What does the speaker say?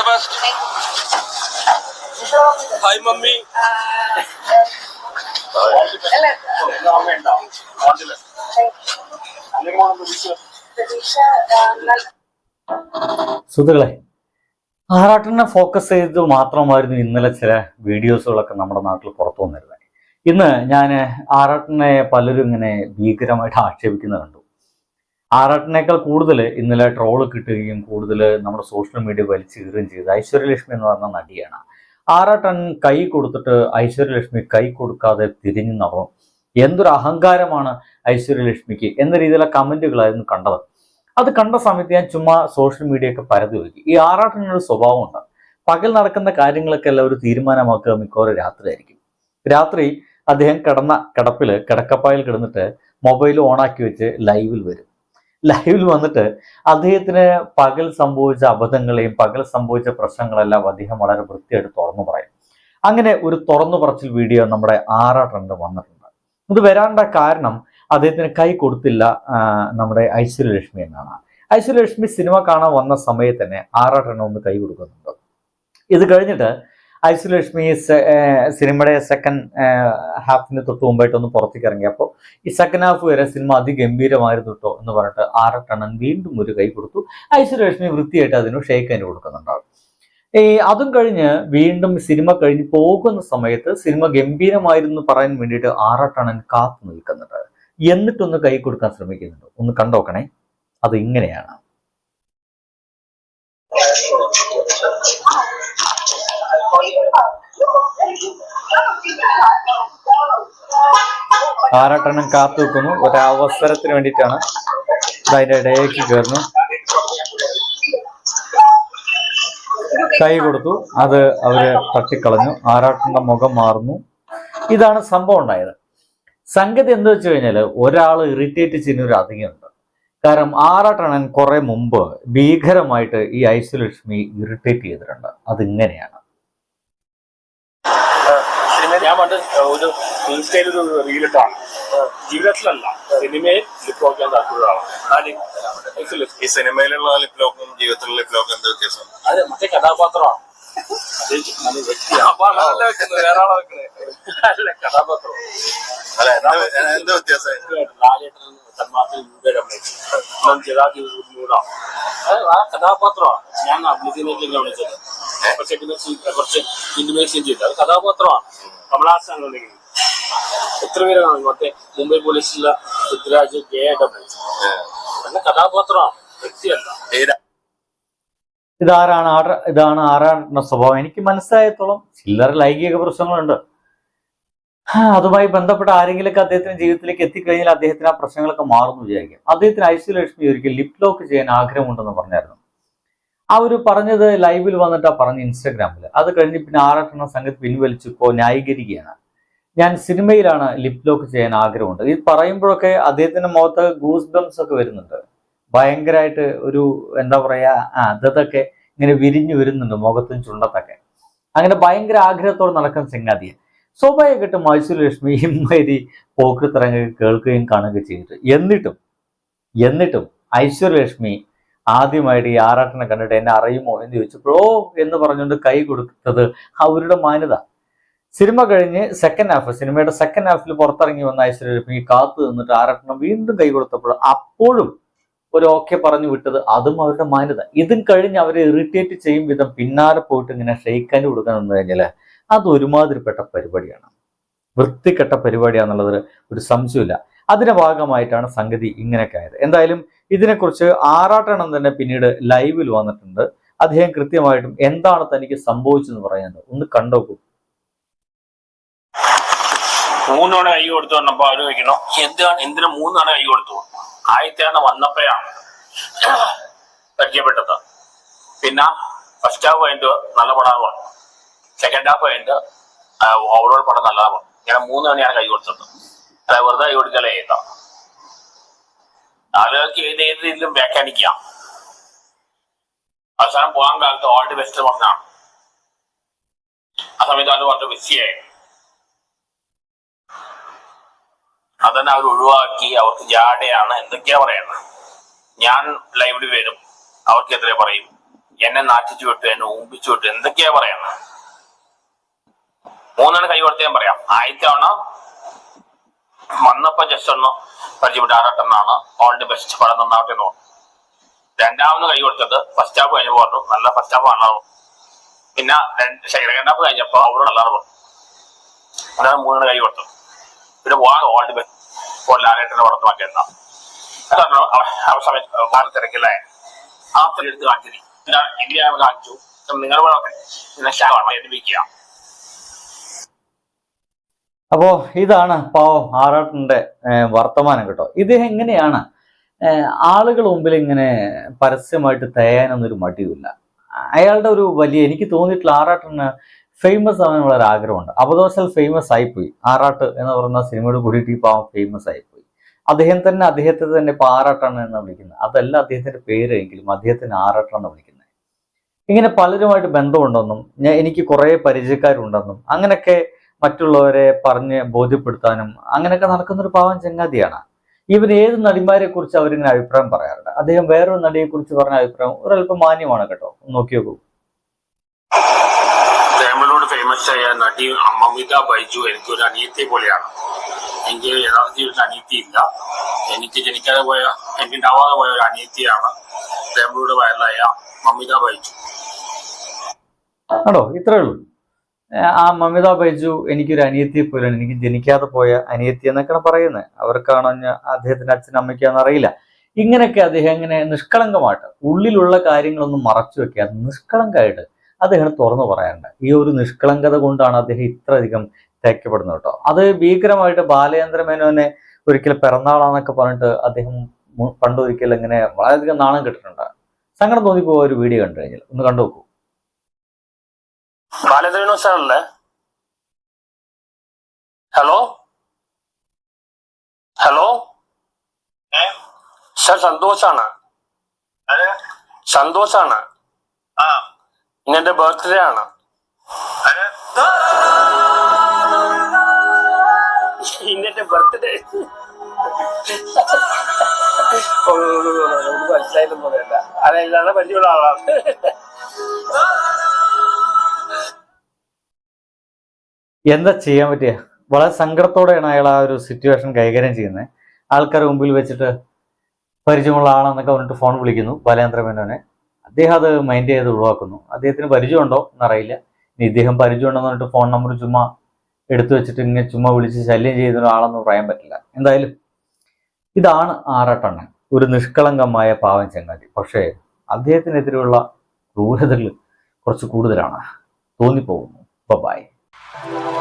The best hi mummy സുഹൃത്തുക്കളെ ആറാട്ടിനെ focus ചെയ്ത് മാത്രമായിരുന്നു ഇന്നലെ ചില വീഡിയോസുകളൊക്കെ നമ്മുടെ നാട്ടിൽ പുറത്തു വന്നിരുന്നത്. ഇന്ന് ഞാൻ ആറാട്ടിനെ പലരും ഇങ്ങനെ ഭീകരമായിട്ട് ആക്ഷേപിക്കുന്നത് കണ്ടു. ആറാട്ടിനേക്കാൾ കൂടുതൽ ഇന്നലെ ട്രോൾ കിട്ടുകയും കൂടുതൽ നമ്മുടെ സോഷ്യൽ മീഡിയ വലിച്ചു കീറുകയും ചെയ്ത് ഐശ്വര്യലക്ഷ്മി എന്ന് പറഞ്ഞ നടിയാണ്. ആറാട്ടൻ കൈ കൊടുത്തിട്ട് ഐശ്വര്യലക്ഷ്മി കൈ കൊടുക്കാതെ തിരിഞ്ഞു നടന്നു. എന്തൊരു അഹങ്കാരമാണ് ഐശ്വര്യലക്ഷ്മിക്ക് എന്ന രീതിയിലുള്ള കമന്റുകളായിരുന്നു കണ്ടത്. അത് കണ്ട സമയത്ത് ഞാൻ ചുമ്മാ സോഷ്യൽ മീഡിയ ഒക്കെ പരതി നോക്കി ഈ ആറാട്ടിനൊരു സ്വഭാവമുണ്ട്. പകൽ നടക്കുന്ന കാര്യങ്ങളൊക്കെ എല്ലാവരും തീരുമാനമാക്കുക മിക്കവാറും രാത്രി ആയിരിക്കും രാത്രി അദ്ദേഹം കിടന്ന കിടപ്പിൽ കിടക്കപ്പായിൽ കിടന്നിട്ട് മൊബൈൽ ഓണാക്കി വെച്ച് ലൈവിൽ വരും. ലൈവിൽ വന്നിട്ട് അദ്ദേഹത്തിന് പകൽ സംഭവിച്ച അബദ്ധങ്ങളെയും പകൽ സംഭവിച്ച പ്രശ്നങ്ങളെല്ലാം അദ്ദേഹം വളരെ വൃത്തിയായിട്ട് തുറന്നു പറയും. അങ്ങനെ ഒരു തുറന്നു പറച്ചിൽ വീഡിയോ നമ്മുടെ ആറാട്ടുണ്ട് വന്നിട്ടുണ്ട്. ഇത് വരാനുള്ള കാരണം അദ്ദേഹത്തിന് കൈ കൊടുത്തില്ല നമ്മുടെ ഐശ്വര്യലക്ഷ്മി എന്നാണ്. ഐശ്വര്യലക്ഷ്മി സിനിമ കാണാൻ വന്ന സമയത്ത് തന്നെ ആറാട്ടെണ്ണം ഒന്ന് കൈ കൊടുക്കുന്നുണ്ട്. ഇത് കഴിഞ്ഞിട്ട് ഏ, സിനിമയുടെ സെക്കൻഡ് ഹാഫിന് തൊട്ട് മുമ്പായിട്ട് ഒന്ന് പുറത്തേക്ക് ഇറങ്ങിയപ്പോൾ ഈ സെക്കൻഡ് ഹാഫ് വരെ സിനിമ അതിഗംഭീരമായിരുന്നു കേട്ടോ എന്ന് പറഞ്ഞിട്ട് ആറട്ടണ്ണൻ വീണ്ടും ഒരു കൈ കൊടുത്തു. ഐശ്വര്യലക്ഷ്മി വൃത്തിയായിട്ട് അതിന് ഷേക്ക് അതിന് കൊടുക്കുന്നുണ്ടാവും ഈ അതും കഴിഞ്ഞ് വീണ്ടും സിനിമ കഴിഞ്ഞ് പോകുന്ന സമയത്ത് സിനിമ ഗംഭീരമായിരുന്നു പറയാൻ വേണ്ടിയിട്ട് ആറട്ടണ്ണൻ കാത്തു നിൽക്കുന്നുണ്ട്. എന്നിട്ടൊന്ന് കൈ കൊടുക്കാൻ ശ്രമിക്കുന്നുണ്ട്. ഒന്ന് കണ്ടോക്കണേ. അത് ഇങ്ങനെയാണ്. ആറാട്ടെണ്ണം കാത്തു നിൽക്കുന്നു ഒരവസരത്തിന് വേണ്ടിയിട്ടാണ് അതിന്റെ ഇടയ്ക്ക് കയറുന്നു. കൈ കൊടുത്തു. അത് അവർ തട്ടിക്കളഞ്ഞു. ആറാട്ടന്റെ മുഖം മാറുന്നു. ഇതാണ് സംഭവം ഉണ്ടായത്. സംഗതി എന്താ വെച്ച് കഴിഞ്ഞാൽ ഒരാൾ ഇറിറ്റേറ്റ് ചെയ്യുന്ന ഒരു അധികമുണ്ട്. കാരണം ആറാട്ടണൻ കുറെ മുമ്പ് ഭീകരമായിട്ട് ഈ ഐശ്വലക്ഷ്മി ഇറിറ്റേറ്റ് ചെയ്തിട്ടുണ്ട്. അതിങ്ങനെയാണ്. ഞാൻ പണ്ട് ഒരു ഇൻസ്റ്റയിൽ ഒരു റീലിട്ടാണ് ജീവിതത്തിലല്ല സിനിമയിൽ ലിപ്പ് നോക്കാൻ താല്പര്യമാണ് ഈ സിനിമയിലുള്ള ലിപ് ലോക്കും ജീവിതത്തിലുള്ള ലിപ് ലോക്കും എന്ത് വ്യത്യാസം? അതെ മറ്റേ കഥാപാത്രമാണ്. അല്ല കഥാപാത്രം. അല്ല എന്താ വ്യത്യാസം? ലാലേട്ടൻ ആ കഥാപാത്രമാണ്. ഞാൻ അഭിനയത്തിലേക്ക് കാണിച്ചത് കുറച്ച് കുറച്ച് ഇന്റിമേഷൻ ചെയ്തത് അത് കഥാപാത്രമാണ്. കമലഹാസൻ ഉണ്ടെങ്കിൽ എത്ര പേര് കാണും? മറ്റേ മുംബൈ പോലീസിലെ പൃഥ്വിരാജ് കെ ആയിട്ട് അഭിനയിച്ചത് നല്ല കഥാപാത്രമാണ്. വ്യക്തിയല്ല. ഇതാരാണ് ആറ ഇതാണ് ആറാട്ടന്റെ സ്വഭാവം. എനിക്ക് മനസ്സിലായത്തോളം ചില്ലറ ലൈംഗിക പ്രശ്നങ്ങളുണ്ട്. ആ, അതുമായി ബന്ധപ്പെട്ട ആരെങ്കിലുമൊക്കെ അദ്ദേഹത്തിന്റെ ജീവിതത്തിലേക്ക് എത്തിക്കഴിഞ്ഞാൽ അദ്ദേഹത്തിന് ആ പ്രശ്നങ്ങളൊക്കെ മാറുന്നു വിചാരിക്കും. അദ്ദേഹത്തിന് ഐശ്വര്യലക്ഷ്മി ഒരിക്കൽ ലിപ് ലോക്ക് ചെയ്യാൻ ആഗ്രഹമുണ്ടെന്ന് പറഞ്ഞായിരുന്നു. ആ ഒരു പറഞ്ഞത് ലൈവിൽ വന്നിട്ടാ പറഞ്ഞ ഇൻസ്റ്റാഗ്രാമിൽ അത് കഴിഞ്ഞ് പിന്നെ ആറാട്ടെണ്ണ സംഗതി പിൻവലിച്ചു ഇപ്പോൾ ന്യായീകരിക്കുകയാണ്. ഞാൻ സിനിമയിലാണ് ലിപ് ലോക്ക് ചെയ്യാൻ ആഗ്രഹമുണ്ട്. ഇത് പറയുമ്പോഴൊക്കെ അദ്ദേഹത്തിന്റെ മുഖത്ത് ഗൂസ് ബംസ് ഒക്കെ വരുന്നുണ്ട്. ഭയങ്കരമായിട്ട് ഒരു എന്താ പറയാ അതൊക്കെ ഇങ്ങനെ വിരിഞ്ഞു വരുന്നുണ്ട് മുഖത്തും ചുണ്ടത്തൊക്കെ. അങ്ങനെ ഭയങ്കര ആഗ്രഹത്തോടെ നടക്കുന്ന ചങ്ങാതിയെ മൈസൂർ ലക്ഷ്മി ഇമ്മാതിരി പോക്കൃത്തരങ്ങൾ കേൾക്കുകയും കാണുകയും ചെയ്തിട്ട്. എന്നിട്ടും എന്നിട്ടും ഐശ്വര്യലക്ഷ്മി ആദ്യമായിട്ട് ഈ ആറാട്ടിനെ കണ്ടിട്ട് എന്നെ അറിയുമോ എന്ന് ചോദിച്ചപ്പോൾ ഓ എന്ന് പറഞ്ഞുകൊണ്ട് കൈ കൊടുത്തത് അവരുടെ മാന്യത. സിനിമ കഴിഞ്ഞ് സെക്കൻഡ് ഹാഫ് സിനിമയുടെ സെക്കൻഡ് ഹാഫിൽ പുറത്തിറങ്ങി വന്ന ഐശ്വര്യലക്ഷ്മി കാത്തു നിന്നിട്ട് ആറാട്ടിനെ വീണ്ടും കൈ കൊടുത്തപ്പോൾ അപ്പോഴും ഒരു ഓക്കെ പറഞ്ഞു വിട്ടത് അതും അവരുടെ മാന്യത. ഇതും കഴിഞ്ഞ് അവരെ ഇറിറ്റേറ്റ് ചെയ്യും വിധം പിന്നാലെ പോയിട്ട് ഇങ്ങനെ ഷെയ്ക്കാൻ കൊടുക്കാൻ എന്ന് കഴിഞ്ഞാൽ അത് ഒരുമാതിരിപ്പെട്ട പരിപാടിയാണ്. വൃത്തികെട്ട പരിപാടിയാണെന്നുള്ളത് ഒരു സംശയമില്ല അതിന്റെ ഭാഗമായിട്ടാണ് സംഗതി ഇങ്ങനെയൊക്കെ ആയത്. എന്തായാലും ഇതിനെക്കുറിച്ച് ആറാട്ടെണ്ണം തന്നെ പിന്നീട് ലൈവിൽ വന്നിട്ടുണ്ട്. അദ്ദേഹം കൃത്യമായിട്ടും എന്താണ് തനിക്ക് സംഭവിച്ചെന്ന് പറയുന്നത് ഒന്ന് കണ്ടോക്കൂ മൂന്നോണ കൈ കൊടുത്തു വന്നപ്പോ അവർ ചോദിക്കണം എന്താണ് എന്തിനാ മൂന്നാണ് കൈ കൊടുത്തു? ആദ്യത്തെയാണ് വന്നപ്പോഴാണ് പരിചയപ്പെട്ടത്. പിന്നെ ഫസ്റ്റ് ഹാഫ് പോയിന്റ് നല്ല പടമാണ്. സെക്കൻഡ് ഹാഫ് പോയിന്റ് ഓവറോൾ പടം നല്ലതാണ്. ഇങ്ങനെ മൂന്ന് മണിയാണ് കൈ കൊടുത്തത്. അല്ല വെറുതെ കൈ കൊടുക്കലേ ചെയ്ത ആളുകൾക്ക് ഏത് ഏത് രീതിയിലും വ്യാഖ്യാനിക്കാം. അവസാനം പോകാൻ കാലത്ത് ഓൾ ദി ബെസ്റ്റ് പറഞ്ഞാണ് ആ സമയത്ത് അത് വളരെ ബിസിയായി അതന്നെ അവർ ഒഴിവാക്കി അവർക്ക് ജാടയാണ് എന്തൊക്കെയാ പറയുന്നത് ഞാൻ ലൈവിൽ വരും അവർക്കെതിരെ പറയും. എന്നെ നാട്ടിച്ചു വിട്ടു എന്നെ ഊമ്പിച്ചു വിട്ടു എന്തൊക്കെയാ പറയുന്നത് മൂന്നെണ്ണം കൈ കൊടുത്ത് ഞാൻ പറയാം. ആദ്യത്തെ തവണ വന്നപ്പോ ജസ്റ്റ് ഒന്ന് പരിചയപ്പെട്ട ആറാട്ടെന്നാണ് ഓൾ ദി ബെസ്റ്റ് പടം നന്നാവട്ടെ എന്ന് പറഞ്ഞു. രണ്ടാമത് കൈ കൊടുത്തത് ഫസ്റ്റ് ഹാഫ് കഴിഞ്ഞ് പറഞ്ഞു. നല്ല ഫസ്റ്റ് ഹാഫ് ആണ് പിന്നെ രണ്ട് സെക്കൻഡ് ഹാഫ് കഴിഞ്ഞപ്പോ അവരോട് അല്ലാതെ പറഞ്ഞു. അതാണ് മൂന്നിന് കൈ കൊടുത്തത്. പിന്നെ പോകാൻ ഓൾ ദി ബെസ്റ്റ് ഇപ്പോൾ ലാലേട്ടന്റെ പടത്ത് മാറ്റിയെന്നാ അതാണ് അവ സമയത്ത് ഭാരത് തിരക്കില്ലായ ആ എടുത്ത് കാണിച്ചത് ഇന്ത്യ കാണിച്ചു? നിങ്ങൾ പിന്നെ ഷാണ് എടുപ്പിക്കുക അപ്പോ ഇതാണ് പാവം ആറാട്ടിന്റെ വർത്തമാനം കേട്ടോ. ഇത് എങ്ങനെയാണ്? ആളുകൾ മുമ്പിൽ ഇങ്ങനെ പരസ്യമായിട്ട് തേയാനൊന്നൊരു മടിയുമില്ല. അയാളുടെ ഒരു വലിയ എനിക്ക് തോന്നിയിട്ടുള്ള ആറാട്ടിന് ഫേമസ് ആവാനുള്ള ഒരു ആഗ്രഹമുണ്ട്. അബദോഷൽ ഫേമസ് ആയിപ്പോയി. ആറാട്ട് എന്ന് പറയുന്ന സിനിമയോട് കൂടിയിട്ട് ഈ പാവം ഫേമസ് ആയിപ്പോയി. അദ്ദേഹം തന്നെ അദ്ദേഹത്തെ തന്നെ ഇപ്പൊ ആറാട്ടാണ് എന്ന് വിളിക്കുന്നത്. അതല്ല അദ്ദേഹത്തിന്റെ പേരെങ്കിലും അദ്ദേഹത്തിന് ആറാട്ടാണ് വിളിക്കുന്നത്. ഇങ്ങനെ പലരുമായിട്ട് ബന്ധമുണ്ടെന്നും ഞാൻ എനിക്ക് കുറേ പരിചയക്കാരുണ്ടെന്നും അങ്ങനെയൊക്കെ മറ്റുള്ളവരെ പറഞ്ഞ് ബോധ്യപ്പെടുത്താനും അങ്ങനെയൊക്കെ നടക്കുന്നൊരു പാവം ചങ്ങാതിയാണ്. ഇവർ ഏത് നടിമാരെ കുറിച്ച് അവരിങ്ങനെ അഭിപ്രായം പറയാറുണ്ട്? അദ്ദേഹം വേറൊരു നടിയെ കുറിച്ച് പറഞ്ഞ അഭിപ്രായം ഒരല്പം മാന്യമാണ് കേട്ടോ. നോക്കി നോക്കൂ. തമിഴിനോട് ഫേമസ് ആയ നടി മമിത ബൈജു എനിക്ക് ഒരു അനിയത്തെ പോലെയാണ്. എനിക്ക് യഥാർത്ഥത്തിൽ ഒരു അനിയത്തി ഇല്ല. എനിക്ക് ജനിക്കാതെ പോയ എനിക്ക് ഉണ്ടാവാതെ പോയ ഒരു അനിയത്തിയാണ് തമിഴിലൂടെ വൈറലായ മമിത ബൈജു. ആണോ? ഇത്രേ ഉള്ളൂ. ആ മമിത ബൈജു എനിക്കൊരു അനിയത്തിയെ പോലെയാണ്. എനിക്ക് ജനിക്കാതെ പോയ അനിയത്തി എന്നൊക്കെയാണ് പറയുന്നത്. അവർക്കാണോ അദ്ദേഹത്തിന്റെ അച്ഛനും അമ്മയ്ക്കാന്ന് അറിയില്ല. ഇങ്ങനെയൊക്കെ അദ്ദേഹം ഇങ്ങനെ നിഷ്കളങ്കമായിട്ട് ഉള്ളിലുള്ള കാര്യങ്ങളൊന്നും മറച്ചു വെക്കാതെ നിഷ്കളങ്കമായിട്ട് അദ്ദേഹം തുറന്നു പറയാറുണ്ട്. ഈ ഒരു നിഷ്കളങ്കത കൊണ്ടാണ് അദ്ദേഹം ഇത്രയധികം തേക്കപ്പെടുന്നത് കേട്ടോ. അത് ഭീകരമായിട്ട് ബാലചന്ദ്ര മേനോനെ ഒരിക്കൽ പിറന്നാളാന്നൊക്കെ പറഞ്ഞിട്ട് അദ്ദേഹം പണ്ടൊരിക്കൽ ഇങ്ങനെ വളരെയധികം നാണം കിട്ടിയിട്ടുണ്ട് സങ്കടം തോന്നിപ്പോയ ഒരു വീഡിയോ കണ്ടു കഴിഞ്ഞാൽ. ഒന്ന് കണ്ടു നോക്കൂ. ബാലചന്ദ്രനോ അല്ലേ ഹലോ? ഹലോ? സാർ സന്തോഷാണ്. സന്തോഷാണ്. ഇന്നെന്റെ ബർത്ത്ഡേ ആണ്. ഇന്നെന്റെ ബർത്ത്ഡേ മനസ്സിലായില്ലെന്ന് പറയണ്ട. അതെല്ലാം പരിചയമുള്ള ആളാണ്? എന്താ ചെയ്യാൻ പറ്റിയ? വളരെ സങ്കടത്തോടെയാണ് അയാൾ ആ ഒരു സിറ്റുവേഷൻ കൈകാര്യം ചെയ്യുന്നത്. ആൾക്കാരുടെ മുമ്പിൽ വെച്ചിട്ട് പരിചയമുള്ള ആളാണെന്നൊക്കെ പറഞ്ഞിട്ട് ഫോൺ വിളിക്കുന്നു ബാലേന്ദ്ര മേനോനെ. അദ്ദേഹം അത് മൈൻഡ് ചെയ്ത് ഒഴിവാക്കുന്നു. അദ്ദേഹത്തിന് പരിചയമുണ്ടോ എന്നറിയില്ല. ഇനി ഇദ്ദേഹം പരിചയമുണ്ടെന്ന് പറഞ്ഞിട്ട് ഫോൺ നമ്പർ ചുമ്മാ എടുത്തു വെച്ചിട്ട് ഇങ്ങനെ ചുമ്മാ വിളിച്ച് ശല്യം ചെയ്യുന്ന ഒരാളെന്ന് പറയാൻ പറ്റില്ല. എന്തായാലും ഇതാണ് ആറാട്ടണ്ണൻ. ഒരു നിഷ്കളങ്കമായ പാവം ചങ്ങാതി. പക്ഷേ അദ്ദേഹത്തിനെതിരെയുള്ള ക്രൂരതകൾ കുറച്ച് കൂടുതലാണ്. തോന്നിപ്പോകുന്നു. Bye Thank you.